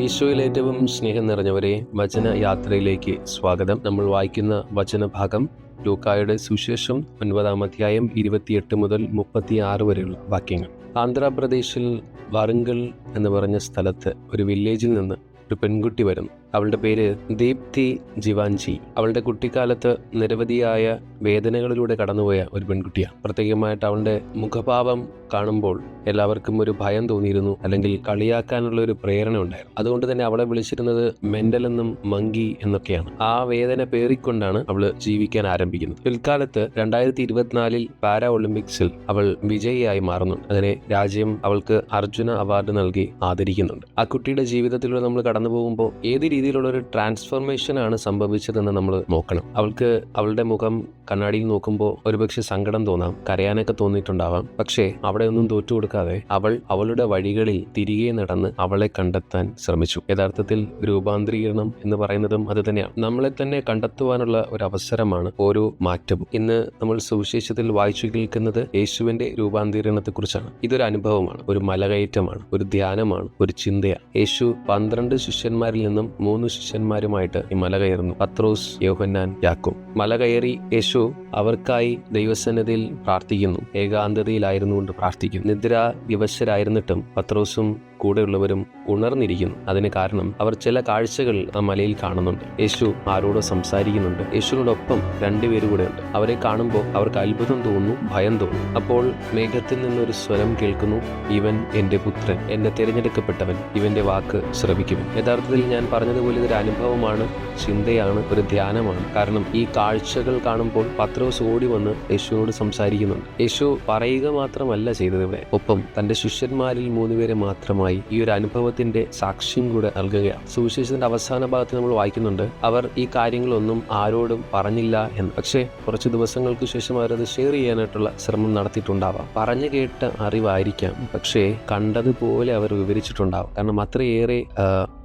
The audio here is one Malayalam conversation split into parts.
ഈശോയിൽ ഏറ്റവും സ്നേഹം നിറഞ്ഞവരെ വചന യാത്രയിലേക്ക് സ്വാഗതം. നമ്മൾ വായിക്കുന്ന വചനഭാഗം ലൂക്കായുടെ സുശേഷം ഒൻപതാം അധ്യായം ഇരുപത്തിയെട്ട് മുതൽ മുപ്പത്തിയാറ് വരെയുള്ള വാക്യങ്ങൾ. ആന്ധ്രാപ്രദേശിൽ വറുങ്കൽ എന്ന് പറഞ്ഞ സ്ഥലത്ത് ഒരു വില്ലേജിൽ നിന്ന് ഒരു പെൺകുട്ടി വരുന്നു. അവളുടെ പേര് ദീപ്തി ജിവാൻജി അവളുടെ കുട്ടിക്കാലത്ത് നിരവധിയായ വേദനകളിലൂടെ കടന്നുപോയ ഒരു പെൺകുട്ടിയാണ് പ്രത്യേകമായിട്ട് അവളുടെ മുഖഭാവം കാണുമ്പോൾ എല്ലാവർക്കും ഒരു ഭയം തോന്നിയിരുന്നു അല്ലെങ്കിൽ കളിയാക്കാനുള്ള ഒരു പ്രേരണ ഉണ്ടായിരുന്നു. അതുകൊണ്ട് തന്നെ അവളെ വിളിച്ചിരുന്നത് മെന്റൽ എന്നും മങ്കി എന്നൊക്കെയാണ്. ആ വേദന പേറിക്കൊണ്ടാണ് അവൾ ജീവിക്കാൻ ആരംഭിക്കുന്നത്. പിൽക്കാലത്ത് രണ്ടായിരത്തി ഇരുപത്തിനാലിൽ പാരാ ഒളിമ്പിക്സിൽ അവൾ വിജയിയായി മാറുന്നുണ്ട്. അതിനെ രാജ്യം അവൾക്ക് അർജുന അവാർഡ് നൽകി ആദരിക്കുന്നുണ്ട്. ആ കുട്ടിയുടെ ജീവിതത്തിലൂടെ നമ്മൾ കടന്നു പോകുമ്പോൾ ഏത് രീതിയിലുള്ള ഒരു ട്രാൻസ്ഫോർമേഷൻ ആണ് സംഭവിച്ചതെന്ന് നമ്മൾ നോക്കണം. അവൾക്ക് അവളുടെ മുഖം കണ്ണാടിയിൽ നോക്കുമ്പോൾ ഒരുപക്ഷെ സങ്കടം തോന്നാം കരയാനൊക്കെ തോന്നിയിട്ടുണ്ടാവാം. പക്ഷേ അവിടെ ഒന്നും തോറ്റു കൊടുക്കാതെ അവൾ അവളുടെ വഴികളിൽ തിരികെ നടന്ന് അവളെ കണ്ടെത്താൻ ശ്രമിച്ചു. യഥാർത്ഥത്തിൽ രൂപാന്തരീകരണം എന്ന് പറയുന്നതും അത് തന്നെയാണ്. നമ്മളെ തന്നെ കണ്ടെത്തുവാനുള്ള ഒരു അവസരമാണ് ഓരോ മാറ്റവും. ഇന്ന് നമ്മൾ സുവിശേഷത്തിൽ വായിച്ചു കേൾക്കുന്നത് യേശുവിന്റെ രൂപാന്തരീകരണത്തെക്കുറിച്ചാണ്. ഇതൊരു അനുഭവമാണ് ഒരു മലകയറ്റമാണ് ഒരു ധ്യാനമാണ് ഒരു ചിന്തയാണ്. യേശു പന്ത്രണ്ട് ശിഷ്യന്മാരിൽ നിന്നും മൂന്ന് ശിഷ്യന്മാരുമായിട്ട് ഈ മല കയറുന്നു. പത്രോസ് യോഹന്നാൻ യാക്കും മല കയറി യേശു അവർക്കായി ദൈവസന്നതിയിൽ പ്രാർത്ഥിക്കുന്നു. ഏകാന്തതയിലായിരുന്നു കൊണ്ട് പ്രാർത്ഥിക്കുന്നു. നിദ്ര വിവശരായിരുന്നിട്ടും പത്രോസും കൂടെയുള്ളവരും ഉണർന്നിരിക്കുന്നു. അതിന് കാരണം അവർ ചില കാഴ്ചകൾ ആ മലയിൽ കാണുന്നുണ്ട്. യേശു ആരോടോ സംസാരിക്കുന്നുണ്ട്. യേശുവിനോടൊപ്പം രണ്ടുപേരും കൂടെ ഉണ്ട് അവരെ കാണുമ്പോൾ അവർക്ക് അത്ഭുതം തോന്നുന്നു ഭയം തോന്നുന്നു അപ്പോൾ മേഘത്തിൽ നിന്നൊരു സ്വരം കേൾക്കുന്നു. ഇവൻ എന്റെ പുത്രൻ എന്നെ തിരഞ്ഞെടുക്കപ്പെട്ടവൻ ഇവന്റെ വാക്ക് ശ്രമിക്കും യഥാർത്ഥത്തിൽ ഞാൻ പറഞ്ഞതുപോലെ ഇതൊരു അനുഭവമാണ്. ചിന്തയാണ് ഒരു ധ്യാനമാണ്. കാരണം ഈ കാഴ്ചകൾ കാണുമ്പോൾ പത്രോസ് ഓടി വന്ന് യേശുവിനോട് സംസാരിക്കുന്നുണ്ട്. യേശു പറയുക മാത്രമല്ല ചെയ്തത് ഇവിടെ. ഒപ്പം തന്റെ ശിഷ്യന്മാരിൽ മൂന്നുപേരെ മാത്രമായി ഈ ഒരു അനുഭവത്തിന്റെ സാക്ഷ്യം കൂടെ നൽകുകയാണ്. സുവിശേഷത്തിന്റെ അവസാന ഭാഗത്ത് നമ്മൾ വായിക്കുന്നുണ്ട് അവർ ഈ കാര്യങ്ങളൊന്നും ആരോടും പറഞ്ഞില്ല എന്ന്. പക്ഷേ കുറച്ച് ദിവസങ്ങൾക്ക് ശേഷം അവരത് ഷെയർ ചെയ്യാനായിട്ടുള്ള ശ്രമം നടത്തിയിട്ടുണ്ടാവാം. പറഞ്ഞു കേട്ട അറിവായിരിക്കാം. പക്ഷേ കണ്ടതുപോലെ അവർ വിവരിച്ചിട്ടുണ്ടാവും. കാരണം അത്രയേറെ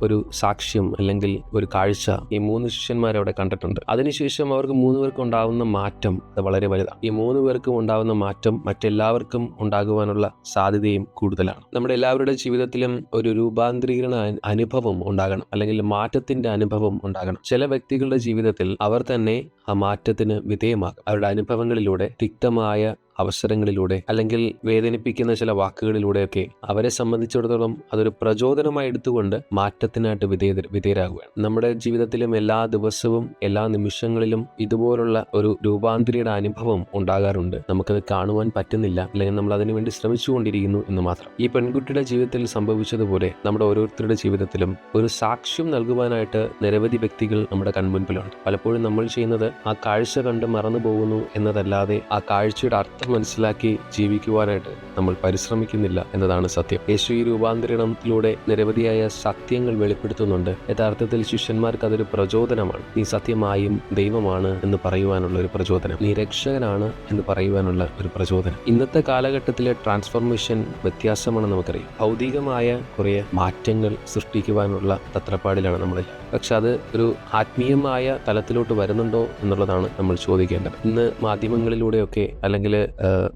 ഒരു സാക്ഷ്യം അല്ലെങ്കിൽ ഒരു കാഴ്ച ഈ മൂന്ന് ശിഷ്യന്മാരെ അവിടെ കണ്ടിട്ടുണ്ട്. അതിനുശേഷം അവർക്ക് മൂന്ന് പേർക്കും ഉണ്ടാവുന്ന മാറ്റം അത് വളരെ വലുതാണ്. ഈ മൂന്ന് പേർക്കും ഉണ്ടാകുന്ന മാറ്റം മറ്റെല്ലാവർക്കും ഉണ്ടാകുവാനുള്ള സാധ്യതയും കൂടുതലാണ്. നമ്മുടെ എല്ലാവരുടെ ജീവിതത്തിലും ഒരു രൂപാന്തരീകരണ അനുഭവം ഉണ്ടാകണം അല്ലെങ്കിൽ മാറ്റത്തിന്റെ അനുഭവം ഉണ്ടാകണം. ചില വ്യക്തികളുടെ ജീവിതത്തിൽ അവർ തന്നെ ആ മാറ്റത്തിന് വിധേയമാകും. അവരുടെ അനുഭവങ്ങളിലൂടെ തിക്തമായ അവസരങ്ങളിലൂടെ അല്ലെങ്കിൽ വേദനിപ്പിക്കുന്ന ചില വാക്കുകളിലൂടെയൊക്കെ അവരെ സംബന്ധിച്ചിടത്തോളം അതൊരു പ്രചോദനമായി എടുത്തുകൊണ്ട് മാറ്റത്തിനായിട്ട് വിധേയ വിധേയരാകുകയാണ്. നമ്മുടെ ജീവിതത്തിലും എല്ലാ ദിവസവും എല്ലാ നിമിഷങ്ങളിലും ഇതുപോലുള്ള ഒരു രൂപാന്തരിയുടെ അനുഭവം ഉണ്ടാകാറുണ്ട്. നമുക്കത് കാണുവാൻ പറ്റുന്നില്ല. അല്ലെങ്കിൽ നമ്മൾ അതിനുവേണ്ടി ശ്രമിച്ചുകൊണ്ടിരിക്കുന്നു എന്ന് മാത്രം. ഈ പെൺകുട്ടിയുടെ ജീവിതത്തിൽ സംഭവിച്ചതുപോലെ നമ്മുടെ ഓരോരുത്തരുടെ ജീവിതത്തിലും ഒരു സാക്ഷ്യം നൽകുവാനായിട്ട് നിരവധി വ്യക്തികൾ നമ്മുടെ കൺമുൻപിലുണ്ട്. പലപ്പോഴും നമ്മൾ ചെയ്യുന്നത് ആ കാഴ്ച കണ്ട് മറന്നു പോകുന്നു എന്നതല്ലാതെ ആ കാഴ്ചയുടെ അർത്ഥം മനസ്സിലാക്കി ജീവിക്കുവാനായിട്ട് നമ്മൾ പരിശ്രമിക്കുന്നില്ല എന്നതാണ് സത്യം. യേശു ഈ രൂപാന്തരണത്തിലൂടെ നിരവധിയായ സത്യങ്ങൾ വെളിപ്പെടുത്തുന്നുണ്ട്. യഥാർത്ഥത്തിൽ ശിഷ്യന്മാർക്ക് അതൊരു പ്രചോദനമാണ്. നീ സത്യമായും ദൈവമാണ് എന്ന് പറയുവാനുള്ള ഒരു പ്രചോദനം. നീ രക്ഷകനാണ് എന്ന് പറയുവാനുള്ള ഒരു പ്രചോദനം. ഇന്നത്തെ കാലഘട്ടത്തിലെ ട്രാൻസ്ഫോർമേഷൻ വ്യത്യാസമാണെന്ന് നമുക്കറിയാം. ഭൗതികമായ കുറേ മാറ്റങ്ങൾ സൃഷ്ടിക്കുവാനുള്ള തത്രപ്പാടിലാണ് നമ്മൾ പക്ഷെ അത് ഒരു ആത്മീയമായ തലത്തിലോട്ട് വരുന്നുണ്ടോ എന്നുള്ളതാണ് നമ്മൾ ചോദിക്കേണ്ടത്. ഇന്ന് മാധ്യമങ്ങളിലൂടെയൊക്കെ അല്ലെങ്കിൽ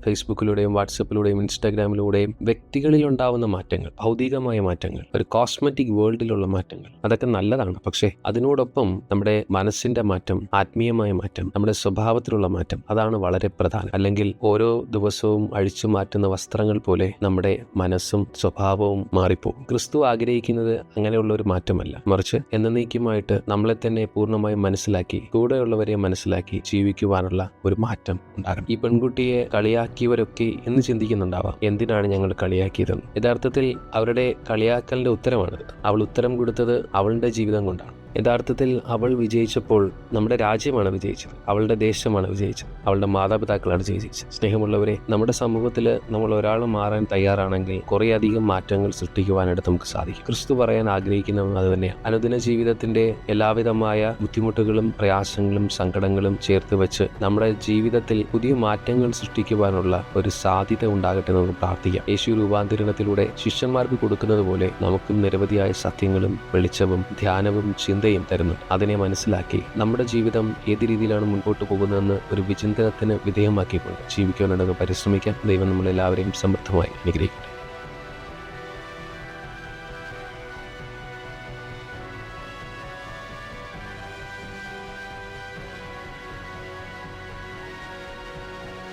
ഫേസ്ബുക്കിലൂടെയും വാട്സപ്പിലൂടെയും ഇൻസ്റ്റാഗ്രാമിലൂടെയും വ്യക്തികളിൽ ഉണ്ടാവുന്ന മാറ്റങ്ങൾ ഭൗതികമായ മാറ്റങ്ങൾ ഒരു കോസ്മെറ്റിക് വേൾഡിലുള്ള മാറ്റങ്ങൾ അതൊക്കെ നല്ലതാണ്. പക്ഷേ അതിനോടൊപ്പം നമ്മുടെ മനസ്സിന്റെ മാറ്റം ആത്മീയമായ മാറ്റം നമ്മുടെ സ്വഭാവത്തിലുള്ള മാറ്റം അതാണ് വളരെ പ്രധാനം. അല്ലെങ്കിൽ ഓരോ ദിവസവും അഴിച്ചു മാറ്റുന്ന വസ്ത്രങ്ങൾ പോലെ നമ്മുടെ മനസ്സും സ്വഭാവവും മാറിപ്പോകും. ക്രിസ്തു ആഗ്രഹിക്കുന്നത് അങ്ങനെയുള്ള ഒരു മാറ്റമല്ല. മറിച്ച് എന്നേക്കുമായിട്ട് നമ്മളെ തന്നെ പൂർണമായും മനസ്സിലാക്കി കൂടെയുള്ളവരെ മനസ്സിലാക്കി ജീവിക്കുവാനുള്ള ഒരു മാറ്റം ഉണ്ടാകണം. ഈ പെൺകുട്ടിയെ കളിയാക്കിയവരൊക്കെ എന്ന് ചിന്തിക്കുന്നുണ്ടാവാം. എന്തിനാണ് ഞങ്ങൾ കളിയാക്കിയതെന്ന്. യഥാർത്ഥത്തിൽ അവരുടെ കളിയാക്കലിന്റെ ഉത്തരമാണ് അവൾ ഉത്തരം കൊടുത്തത് അവളുടെ ജീവിതം കൊണ്ടാണ്. യഥാർത്ഥത്തിൽ അവൾ വിജയിച്ചപ്പോൾ നമ്മുടെ രാജ്യമാണ് വിജയിച്ചത്. അവളുടെ ദേശമാണ് വിജയിച്ചത്. അവളുടെ മാതാപിതാക്കളാണ് വിജയിച്ചത്. സ്നേഹമുള്ളവരെ നമ്മുടെ സമൂഹത്തിൽ നമ്മൾ ഒരാൾ മാറാൻ തയ്യാറാണെങ്കിൽ കുറേയധികം മാറ്റങ്ങൾ സൃഷ്ടിക്കുവാനായിട്ട് നമുക്ക് സാധിക്കും. ക്രിസ്തു പറയാൻ ആഗ്രഹിക്കുന്നതും അത് തന്നെയാണ്. അനുദിന ജീവിതത്തിന്റെ എല്ലാവിധമായ ബുദ്ധിമുട്ടുകളും പ്രയാസങ്ങളും സങ്കടങ്ങളും ചേർത്ത് വെച്ച് നമ്മുടെ ജീവിതത്തിൽ പുതിയ മാറ്റങ്ങൾ സൃഷ്ടിക്കുവാനുള്ള ഒരു സാധ്യത ഉണ്ടാകട്ടെ നമുക്ക് പ്രാർത്ഥിക്കാം. യേശു രൂപാന്തരണത്തിലൂടെ ശിഷ്യന്മാർക്ക് കൊടുക്കുന്നത് പോലെ നമുക്കും നിരവധിയായ സത്യങ്ങളും വെളിച്ചവും ധ്യാനവും ചിന്തയും തരുന്നുണ്ട് അതിനെ മനസ്സിലാക്കി നമ്മുടെ ജീവിതം ഏത് രീതിയിലാണ് മുൻപോട്ട് പോകുന്നതെന്ന് ഒരു വിചിന്തനത്തിന് വിധേയമാക്കിക്കൊണ്ട് ജീവിക്കാനുണ്ടെന്ന് പരിശ്രമിക്കാം ദൈവം നമ്മളെല്ലാവരെയും സമൃദ്ധമായി അനുഗ്രഹിക്കട്ടെ.